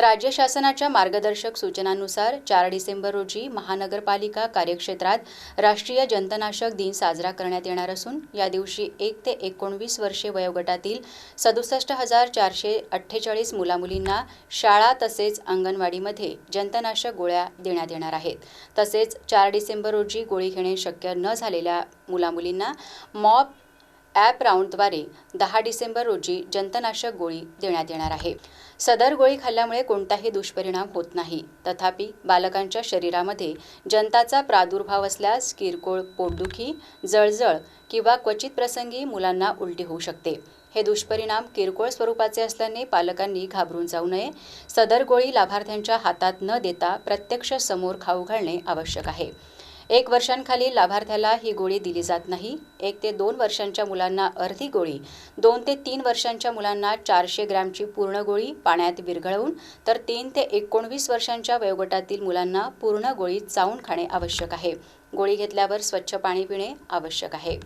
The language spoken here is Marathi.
राज्य शासनाच्या मार्गदर्शक सूचनांनुसार चार डिसेंबर रोजी महानगरपालिका कार्यक्षेत्रात राष्ट्रीय जंतनाशक दिन साजरा करण्यात येणार असून या दिवशी एक ते एकोणवीस वर्षे वयोगटातील सदुसष्ट हजार चारशे अठ्ठेचाळीस मुलामुलींना शाळा तसेच अंगणवाडीमध्ये जंतनाशक गोळ्या देण्यात येणार आहेत. तसेच चार डिसेंबर रोजी गोळी घेणे शक्य न झालेल्या मुलामुलींना मॉप ॲप राऊंडद्वारे दहा डिसेंबर रोजी जंतनाशक गोळी देण्यात येणार आहे. सदर गोळी खाल्ल्यामुळे कोणताही दुष्परिणाम होत नाही. तथापि बालकांच्या शरीरामध्ये जंताचा प्रादुर्भाव असल्यास किरकोळ पोटदुखी जळजळ किंवा क्वचित प्रसंगी मुलांना उलटी होऊ शकते. हे दुष्परिणाम किरकोळ स्वरूपाचे असल्याने पालकांनी घाबरून जाऊ नये. सदर गोळी लाभार्थ्यांच्या हातात न देता प्रत्यक्ष समोर खाऊ घालणे आवश्यक आहे. एक वर्षांखाली लाभार्थ्याला ही गोळी दिली जात नाही. एक ते दोन वर्षांच्या मुलांना अर्धी गोळी दोन ते तीन वर्षांच्या मुलांना चारशे ग्रॅमची पूर्ण गोळी पाण्यात विरघळवून तर तीन ते एकोणवीस वर्षांच्या वयोगटातील मुलांना पूर्ण गोळी चावून खाणे आवश्यक आहे. गोळी घेतल्यावर स्वच्छ पाणी पिणे आवश्यक आहे.